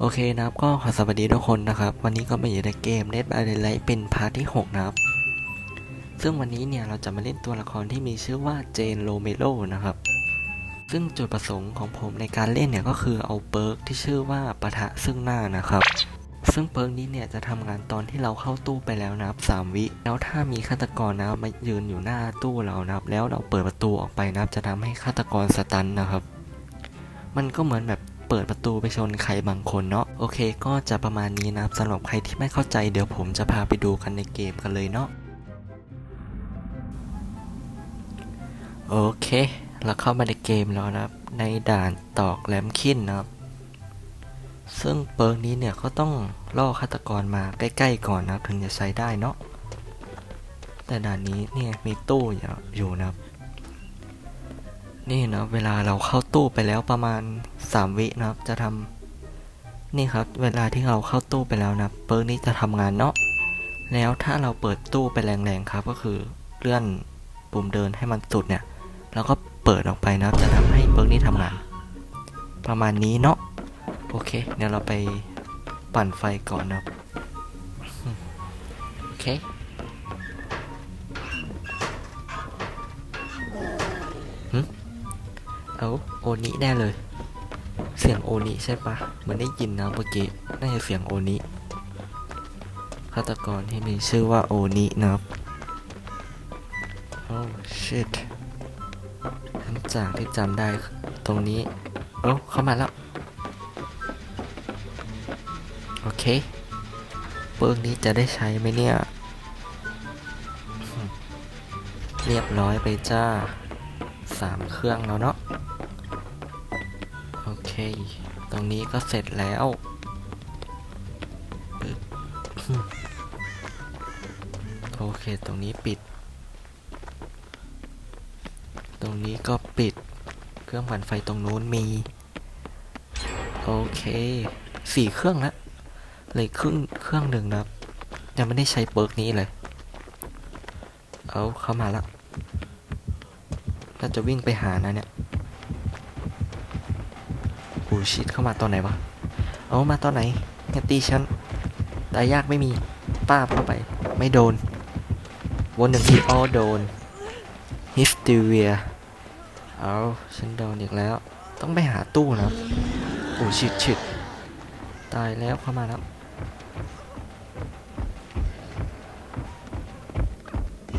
โอเคนะครับก็ขอสวัสดีทุกคนนะครับ วันนี้ก็มาอยู่ในเกม Dead by Daylight เป็นพาร์ทที่ 6 นะครับ ซึ่งวันนี้เนี่ยเราจะมาเล่นตัวละครที่มีชื่อว่าเจนโรเมโลนะครับ ซึ่งจุดประสงค์ของผมในการเล่นเนี่ยก็คือเอาเปิร์กที่ชื่อว่าปะทะซึ่งหน้านะครับ ซึ่งเปิร์กนี้เนี่ยจะทำงานตอนที่เราเข้าตู้ไปแล้วนะครับ3วิ แล้วถ้ามีฆาตกรนะครับมายืนอยู่หน้าตู้เรานะครับ แล้วเราเปิดประตูออกไปนะครับจะทำให้ฆาตกรสตันนะครับ มันก็เหมือนแบบ เปิดประตูไปชนใครบางคนเนาะโอเค ก็จะประมาณนี้นะครับสำหรับใครที่ไม่เข้าใจเดี๋ยวผมจะพาไปดูกันในเกมกันเลยเนาะโอเค เราเข้ามาในเกมแล้วนะครับ ในด่านตอกแหลมขิ้นนะครับ ซึ่งเปิร์กนี้เนี่ยก็ต้องล่อฆาตกรมาใกล้ๆก่อนนะถึงจะใช้ได้เนาะแต่ด่านนี้เนี่ยมีตู้อยู่นะครับ นี่นะเวลาเราเข้าตู้ไปแล้วประมาณ 3 วินะครับ จะทำนี่ครับ เวลาที่เราเข้าตู้ไปแล้วนะเปิร์กนี้จะทำงานเนาะแล้วถ้าเราเปิดตู้ไปแรงๆครับ ก็คือเลื่อนปุ่มเดินให้มันสุดเนี่ยเราก็เปิดออกไปนะจะทำให้เปิร์กนี้ทำงาน ประมาณนี้เนาะโอเคเดี๋ยวเราไปปั่นไฟก่อนนะโอเค เอาโอนิแน่เลย เสียงโอนิใช่ปะเหมือนได้ยินนะเมื่อกี้น่าจะเสียงโอนิฆาตกรที่มีชื่อว่าโอนินะครับโอ้ shit ทั้งจากที่จำได้ตรงนี้โอ้เข้ามาแล้ว โอเคเปิร์กนี้จะได้ใช้ไหมเนี่ย เรียบร้อยไปจ้าสามเครื่องแล้วเนาะ ตรงนี้ก็เสร็จแล้วโอเค ตรงนี้ปิด ตรงนี้ก็ปิด เครื่องปั่นไฟตรงนู้นมี โอเค สี่เครื่องแล้วเลยครึ่งเครื่องหนึ่งนะยังไม่ได้ใช้เปิร์กนี้เลย เอาเข้ามาแล้วน่าจะวิ่งไปหานะเนี่ย อ้ชิดเข้ามาตอนไหนวะ เอามาตอนไหนเนี่ยตีฉันตายยากไม่มีป้าเข้าไป ไม่โดน วนหนึ่งทีอ้อโดนฮิสเ e เวียเอาฉันโดนอีกแล้ว ต้องไปหาตู้นะโอ้ชิดชิดตายแล้วเข้ามาแล้ว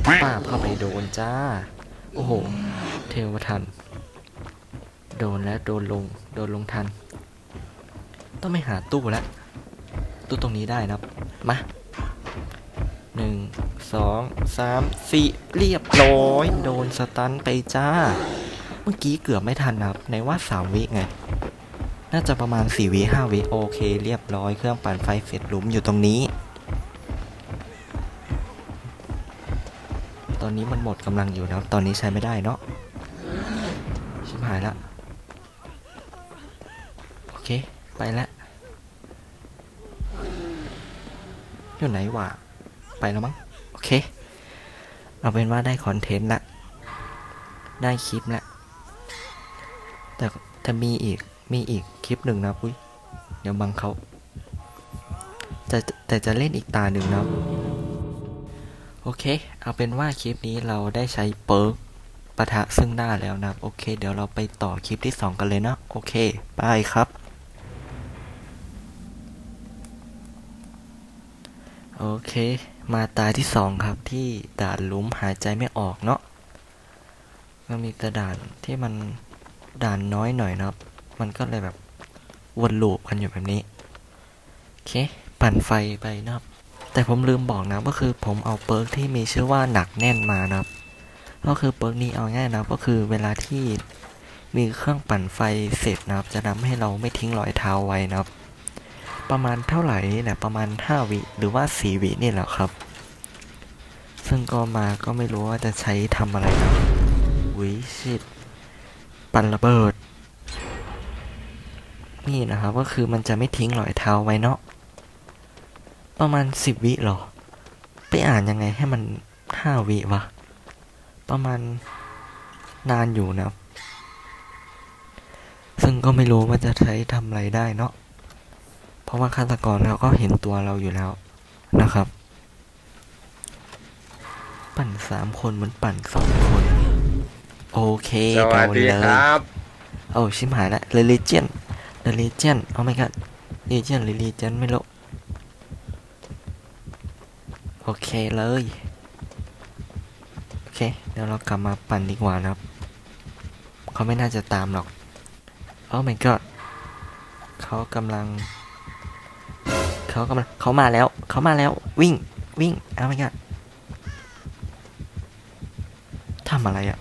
ป้าเข้าไปโดนจ้า โอ้โห เทวทัน โดนแล้วโดนลงโดนลงทัน ต้องไม่หาตู้แล้วตู้ตรงนี้ได้นะมาหนึ่งสองสามสี่เรียบร้อย โดนสตันไปจ้า เมื่อกี้เกือบไม่ทันนะครับ ในว่าสามวิไง น่าจะประมาณสี่วิห้าวิโอเค เรียบร้อยเครื่องปั่นไฟเสร็จหลุมอยู่ตรงนี้ ตอนนี้มันหมดกำลังอยู่นะตอนนี้ใช้ไม่ได้เนาะชิบหายละ เค ไปแล้วอยู่ไหนวะ ไปแล้วมั้ง โอเค เอาเป็นว่าได้คอนเทนต์ละ ได้คลิปละ แต่แต่มีอีก มีอีกคลิปหนึ่งนะปุ้ย เดี๋ยวบังเขาแต่แต่จะเล่นอีกตาหนึ่งนะ โอเค เอาเป็นว่าคลิปนี้เราได้ใช้เปิร์กปะทะซึ่งหน้าแล้วนะ โอเค เดี๋ยวเราไปต่อคลิปที่ 2 กันเลยนะ โอเคบายครับ โอ เค มาตาที่2ครับที่ด่านหลุมหายใจไม่ออกเนาะมันมีแต่ด่านที่มันด่านน้อยหน่อยนะครับ มันก็เลยแบบวนลูปกันอยู่แบบนี้ โอเค ปั่นไฟไปนะครับ แต่ผมลืมบอกนะก็คือผมเอาเปิร์กที่มีชื่อว่าหนักแน่นมานะครับ ก็คือเปิร์กนี้เอาง่ายนะก็คือเวลาที่มีเครื่องปั่นไฟเสร็จนะครับ จะทำให้เราไม่ทิ้งรอยเท้าไว้นะครับ ประมาณเท่าไหร่นี่แหละประมาณ 5 วิหรือว่า 4 วินี่แหละครับ ซึ่งก็มาก็ไม่รู้ว่าจะใช้ทำอะไรนะวิชิตปันระเบิด นี่นะครับก็คือมันจะไม่ทิ้งรอยเท้าไว้เนาะประมาณสิบวิหรอ ไปอ่านยังไงให้มันห้าวิวะ ประมาณนานอยู่นะซึ่งก็ไม่รู้ว่าจะใช้ทำอะไรได้เนาะ เพราะว่าฆาตกรเขาก็เห็นตัวเราอยู่แล้วนะครับ ปั่นสามคนเหมือนปั่นสองคน โอเคสวัสโนดีเลยครับ โอ้ชิมหายละ religion the religion โอ้ my god religion religion ไม่รู้โอเคเลย โอเค เดี๋ยวเรากลับมาปั่นดีกว่านะครับ เขาไม่น่าจะตามหรอก โอ้ my god เขากำลัง เขากำลังเขามาแล้ว เขามาแล้ววิ่งวิ่งโอ้ my god ทำอะไรอะ่ะ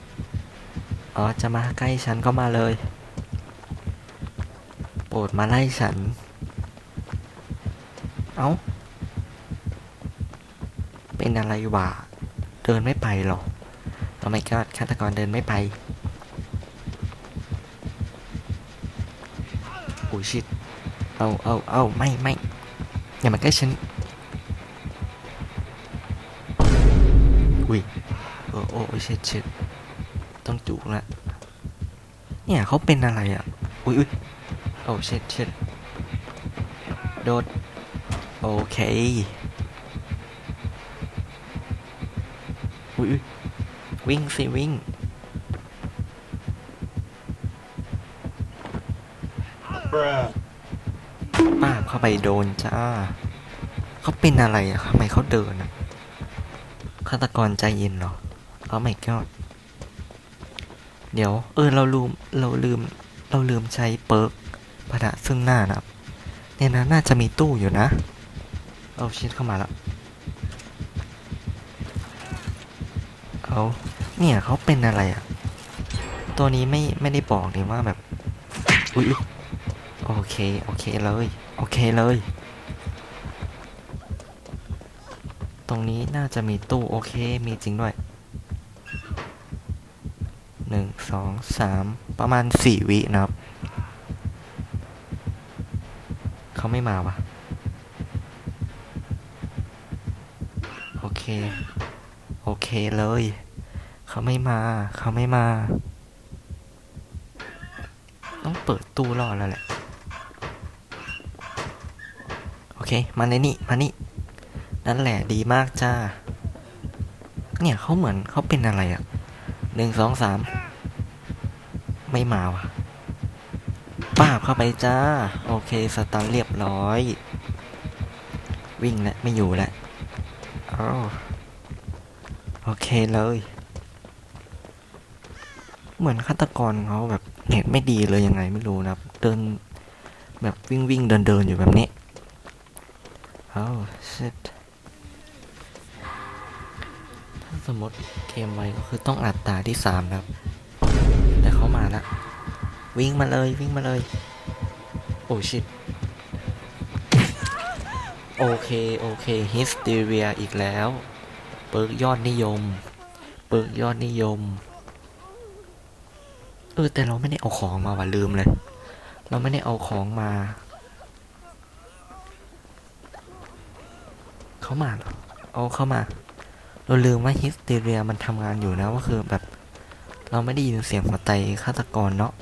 อ๋อ จะมาใกล้ฉันก็มาเลย โปรดมาไล่ฉัน เอา้า เป็นอะไรวะ เดินไม่ไปหรอโอ้ my god ฆาตกรเดินไม่ไปโอ้ชิดเอาเอาเอาไม่ไม่ อย่ามาใกล้ฉัน อุ้ยโอ้โอ้ชิดชิดต้องจุกละ เนี่ยเขาเป็นอะไรอะ อุ้ยอุ้ยโอ้เช็ดเช็ดโดด โอเค อุ้ยวิ่งสิวิ่งป้า เข้าไปโดนจ้าเขาเป็นอะไรอะทำไมเขาเดินอะฆาตกรใจเย็นเหรอเอาไม่ก็เดี๋ยว เออ เราลืม เราลืม เราลืมใช้เปิร์กพระซึ่งหน้านะครับ เนี่ยนะ น่าจะมีตู้อยู่นะ เอาชิดเข้ามาแล้ว เอา เนี่ยเขาเป็นอะไรอะ่ะ ตัวนี้ไม่ ไม่ได้บอกเลยว่าแบบ อุ๊ย โอเค โอเคเลย เคเลย ตรงนี้น่าจะมีตู้โอเค มีจริงด้วยหนึ่งสองสามประมาณสี่วินะครับ เขาไม่มาวะโอเค โอเคเลย เขาไม่มา เขาไม่มา ต้องเปิดตู้รอแล้วแหละ โอ เค มาในนี่ มานี่ นั่นแหละดีมากจ้า เนี่ยเขาเหมือนเขาเป็นอะไรอะ่ะหนึ่งสองสาม ไม่มาวะป้าบเข้าไปจ้า โอเค สตาร์เรียบร้อย วิ่งแล้วไม่อยู่แล้วอ้าวโอเคเลย เหมือนฆาตกรเขาแบบเน็ตไม่ดีเลยยังไงไม่รู้นะเดินแบบวิ่งวิ่งเดินเดินอยู่แบบนี้ อ้าว shit ถ้าสมมติเกมไวก็คือต้องอัดตาที่สามครับ แต่เขามาแล้ววิ่งมาเลยวิ่งมาเลย โอ้ชิตโอเค โอเคฮิสเตเรียอีกแล้ว เปิร์กยอดนิยม เปิร์กยอดนิยม เออ แต่เราไม่ได้เอาของมาว่ะลืมเลย เราไม่ได้เอาของมา เขามาเอาเข้ามา เราลืมว่าฮิสเตเรียมันทำงานอยู่นะว่าคือแบบ เราไม่ได้ยินเสียงหัวใจฆาตกรเนาะ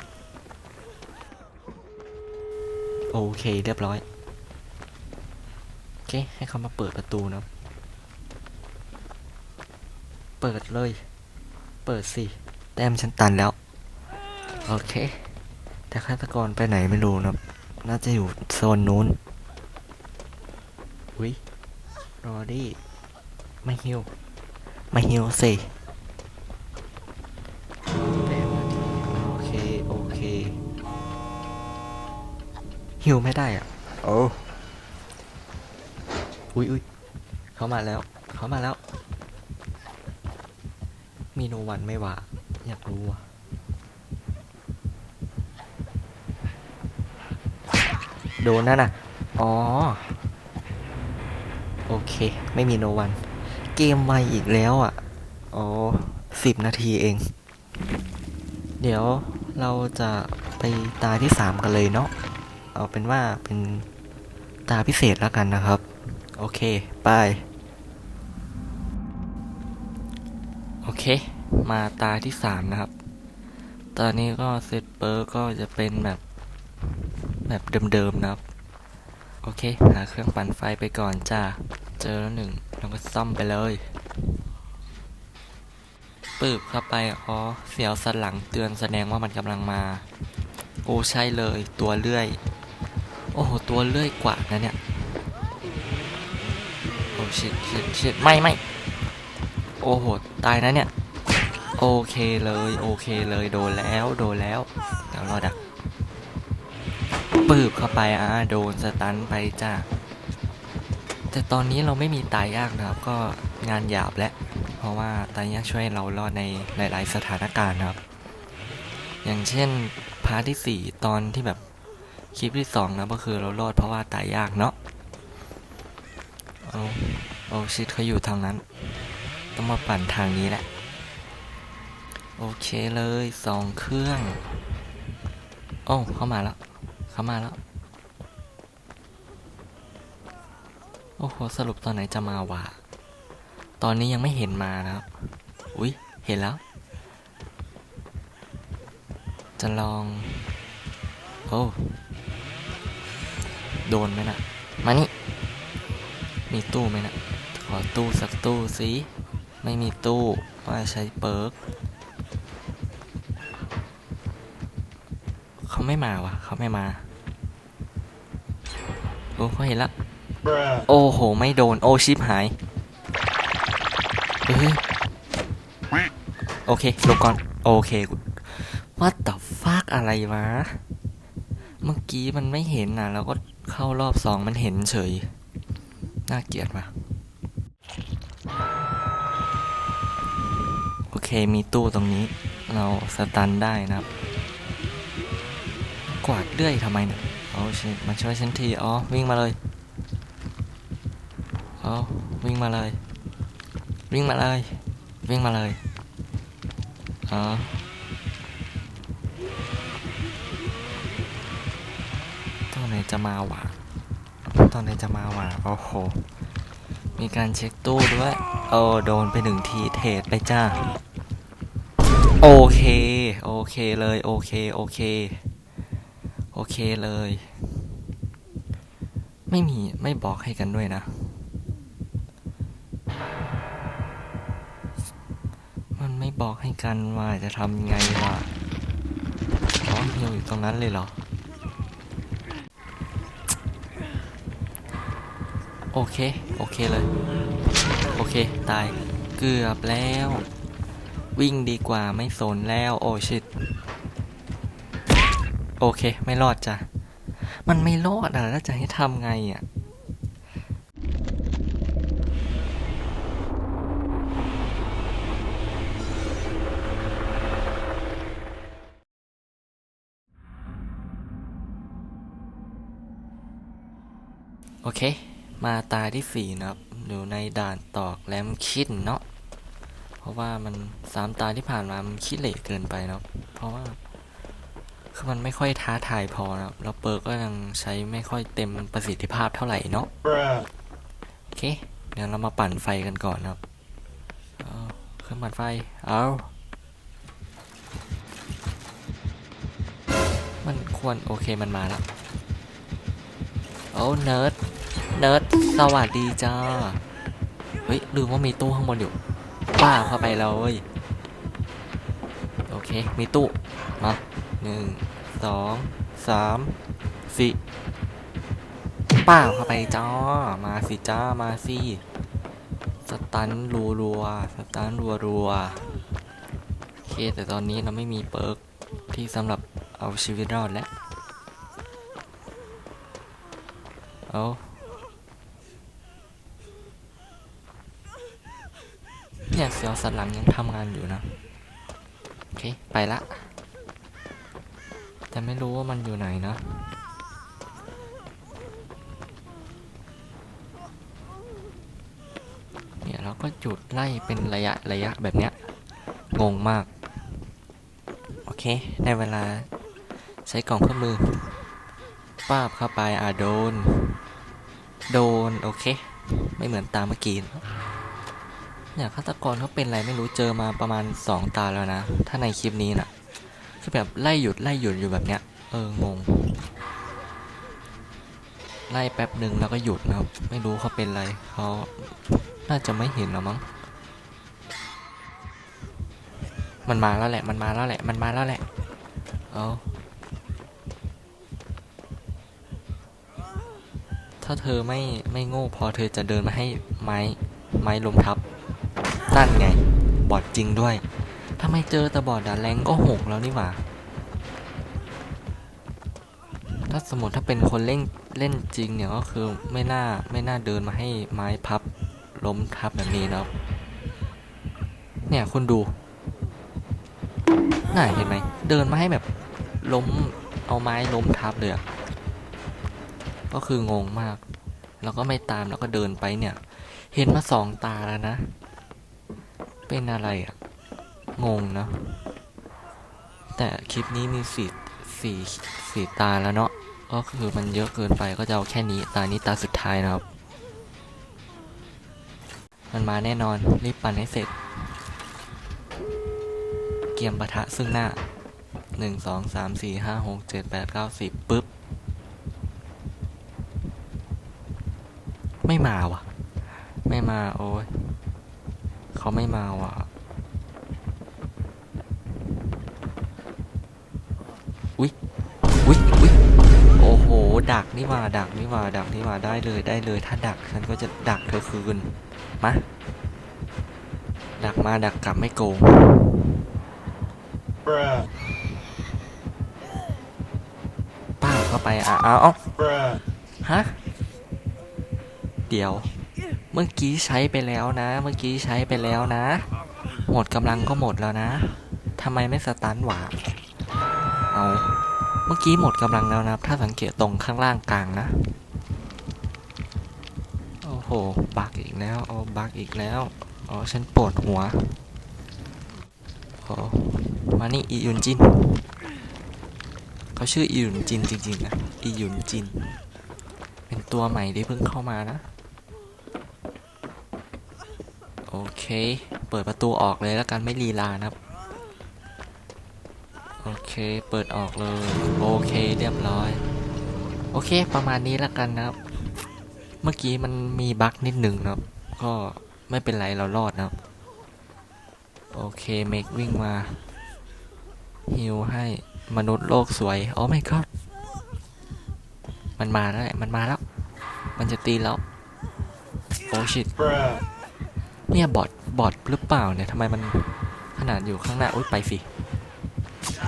โอเคเรียบร้อยโอเคให้เขามาเปิดประตูนะเปิดเลย เปิดสิ แต้มฉันตันแล้ว โอเค แต่ฆาตกรไปไหนไม่รู้นะ น่าจะอยู่โซนนู้นอุ้ย รอดิไม่ฮิวไม่ฮิวสิแต้มนาทีโอเค โอเคฮิวไม่ได้อะโอ้อุ้ยอุ้ยเขามาแล้ว เขามาแล้ว มีโนวันไหม่วะอยากรู้อะโดนนั่นน่ะ อ๋อโอ เค ไม่มีโนวัน เกมไวอีกแล้วอะ อ๋อสิบนาทีเอง เดี๋ยวเราจะไปตาที่สามกันเลยเนาะ เอาเป็นว่าเป็นตาพิเศษแล้วกันนะครับ โอเค ไป โอเค มาตาที่สามนะครับ ตอนนี้ก็เซตเปอร์ก็จะเป็นแบบแบบเดิมๆนะครับ โอเค หาเครื่องปั่นไฟไปก่อนจ้า เจอแล้วหนึ่งเราก็ซ่อมไปเลยปืบเข้าไปอ๋อเสียวสันหลังเตือนแสดงว่ามันกำลังมา โอ้ใช่เลยตัวเลื่อย โอ้โหตัวเลื่อยกว่านะเนี่ยโอ้ชิดชิดชิดไม่ไม่โอ้โหตายนะเนี่ยโอเคเลยโอเคเลยโดนแล้วโดนแล้วเดี๋ยวรอดักปืบเข้าไปอะโดนสตันไปจ้า แต่ตอนนี้เราไม่มีตายยากนะครับ ก็งานหยาบแล้วเพราะว่าตายยากช่วยเรารอดในหลายๆสถานการณ์ครับ อย่างเช่นพาร์ทที่ 4 ตอนที่แบบคลิปที่2นะก็คือเรารอดเพราะว่าตายยากเนาะเอาเอาชิดเขาอยู่ทางนั้น ต้องมาปั่นทางนี้แหละ โอเคเลยสองเครื่อง โอ้เข้ามาแล้ว เข้ามาแล้ว อ้โห สรุปตอนไหนจะมาวะ ตอนนี้ยังไม่เห็นมานะครับ อุ๊ย เห็นแล้ว จะลอง โอ้ โดนไหมนะมานี่ มีตู้ไหมนะขอตู้สักตู้สิไม่มีตู้ว่าใช้เปิร์กเขาไม่มาวะเขาไม่มา โอ้เขาเห็นละ Bruh. โอ้โห ไม่โดน โอชิปหายโอเคลบก่อน โอเคว่าต่อฟากอะไรวะ เมื่อกี้มันไม่เห็นนะแล้วก็เข้ารอบสองมันเห็นเฉย น่าเกลียดว่ะ โอเคมีตู้ตรงนี้ เราสตันได้นะครับ กวาดเลื่อยทำไมเนี่ยโอ้ชิมาช่วยฉันที อ๋อ วิ่งมาเลย เอาวิ่งมาเลย วิ่งมาเลย วิ่งมาเลยอ๋อตอนไหนจะมาวะตอนไหนจะมาวะโอ้โห มีการเช็คตู้ด้วยโอ้โดนไปหนึ่งทีเทรดไปจ้า โอเค โอเคเลย โอเค โอเค โอเคเลย ไม่มี ไม่บอกให้กันด้วยนะ บอกให้กันว่าจะทำยังไงวะอ๋อเหี่ยวอยู่ตรงนั้นเลยเหรอ โอเค โอเคเลย โอเค ตาย เกือบแล้ว วิ่งดีกว่าไม่สนแล้ว โอ้ชิต โอเค ไม่รอดจ้ะ มันไม่รอดอะ แล้วจะให้ทำไงอะ โอเค มาตาที่สี่นะครับ อยู่ในด่านตอกแลมคิดเนาะ เพราะว่ามันสามตาที่ผ่านมา มันขี้เหร่เกินไปเนาะ เพราะว่า คือมันไม่ค่อยท้าทายพอนะครับแล้วเปิร์กก็ยังใช้ไม่ค่อยเต็มประสิทธิภาพเท่าไหร่เนาะ โอเค เดี๋ยวเรามาปั่นไฟกันก่อนนะครับเอาเครื่องปั่นไฟ เอามันควร โอเคมันมาแล้วโอ้เนิร์ด เนิร์ดสวัสดีจ้า เฮ้ยลืมว่ามีตู้ข้างบนอยู่ป้าเข้าไปเลยโอเค มีตู้ มาหนึ่งสองสามสี่ป้าเข้าไปจ้า มาสิจ้า มาสิสตันรัวรัวสตันรัวรัวโอเค แต่ตอนนี้เราไม่มีเปิร์กที่สำหรับเอาชีวิตรอดแล้ว เอา เนี่ยเสียวสันหลังยังทำงานอยู่นะ โอเค ไปละ แต่ไม่รู้ว่ามันอยู่ไหนนะเนี่ยเราก็จุดไล่เป็นระยะระยะแบบเนี้ย งงมาก โอเคได้เวลาใช้กล่องเพื่อมือ ป้าบเข้าไปอะโดน โดน โอเค ไม่เหมือนตามเมื่อกี้ เนี่ยฆาตกรเขาเป็นอะไรไม่รู้เจอมาประมาณสองตาแล้วนะ ถ้าในคลิปนี้นะคือแบบไล่หยุดไล่หยุดอยู่แบบเนี้ย เอองง ไล่แป๊บหนึ่งแล้วก็หยุดนะครับ ไม่รู้เขาเป็นอะไรเขาน่าจะไม่เห็นหรอมั้ง มันมาแล้วแหละ มันมาแล้วแหละ มันมาแล้วแหละ เอาถ้าเธอไม่ไม่โง่พอเธอจะเดินมาให้ไม้ไม้ลมทับ นั่นไง บอดจริงด้วยถ้าไมเจอแต่บอดอะแรงก็หกแล้วนี่หว่า ถ้าสมมติถ้าเป็นคนเล่นเล่นจริงเนี่ยก็คือไม่น่าไม่น่าเดินมาให้ไม้พับล้มทับแบบนี้นะครับ เนี่ยคุณดูน่าเห็นไหมเดินมาให้แบบล้มเอาไม้ล้มทับเลยอะก็คืองงมาก แล้วก็ไม่ตามแล้วก็เดินไปเนี่ย เห็นมาสองตาแล้วนะ เป็นอะไรอะงงเนะแต่คลิปนี้มีสี่สี่สี่ตาแล้วเนาะก็คือมันเยอะเกินไปก็จะเอาแค่นี้ตานี้ตาสุดท้ายนะครับ มันมาแน่นอนรีบปั่นให้เสร็จ เกียมปะทะซึ่งหน้าหนึ่งสองสามสี่ห้าหกเจ็ดแปดเก้าสิบปึ๊บ ไม่มาวะไม่มาโอ้ย เขาไม่มาว่ะ อุ๊ย อุ๊ย อุ๊ย โอ้โห ดักนี่ว่า ดักนี่ว่า ดักนี่ว่า ได้เลย ได้เลย ถ้าดักฉันก็จะดักเธอคืน มา ดักมา ดักกลับไม่โกง ป้าเข้าไป อะเอาเอา Bruh. ฮะ เดี๋ยว เมื่อกี้ใช้ไปแล้วนะ เมื่อกี้ใช้ไปแล้วนะ หมดกำลังก็หมดแล้วนะทำไมไม่สตันหวาเอาเมื่อกี้หมดกำลังแล้วนะครับ ถ้าสังเกตตรงข้างล่างกลางนะ โอ้โห บักอีกแล้วอ๋อบักอีกแล้ว อ๋อ ฉันปวดหัวโอ๋อมานี่อียุนจิน เขาชื่ออียุนจินจริงๆนะ อียุนจิน เป็นตัวใหม่ที่เพิ่งเข้ามานะ โอ เค เปิดประตูออกเลยแล้วกันไม่ลีลานะครับ โอเค เปิดออกเลย โอเคเรียบร้อย โอเค ประมาณนี้แล้วกันนะครับ เมื่อกี้มันมีบั๊กนิดหนึ่งนะครับ ก็ไม่เป็นไรเรารอดนะครับ โอเค เมกวิ่งมาฮิวให้มนุษย์โลกสวย โอ้ไม่ก็มันมาแล้วแหละมันมาแล้ว มันจะตีแล้ว โอ้ชิต เนี่ยบอทบอทหรือเปล่าเนี่ยทำไมมันขนาดอยู่ข้างหน้าอุ้ยไปสิ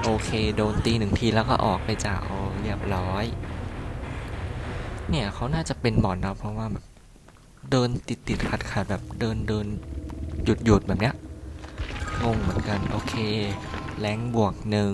โอเค โดนตีหนึ่งทีแล้วก็ออกไปจากโอ้เรียบร้อย เนี่ยเขาน่าจะเป็นบอทนะเพราะว่าแบบเดินติดติดขัดขัดแบบเดินเดินหยุดหยุดแบบเนี้ยงงเหมือนกัน โอเค แรงบวกหนึ่ง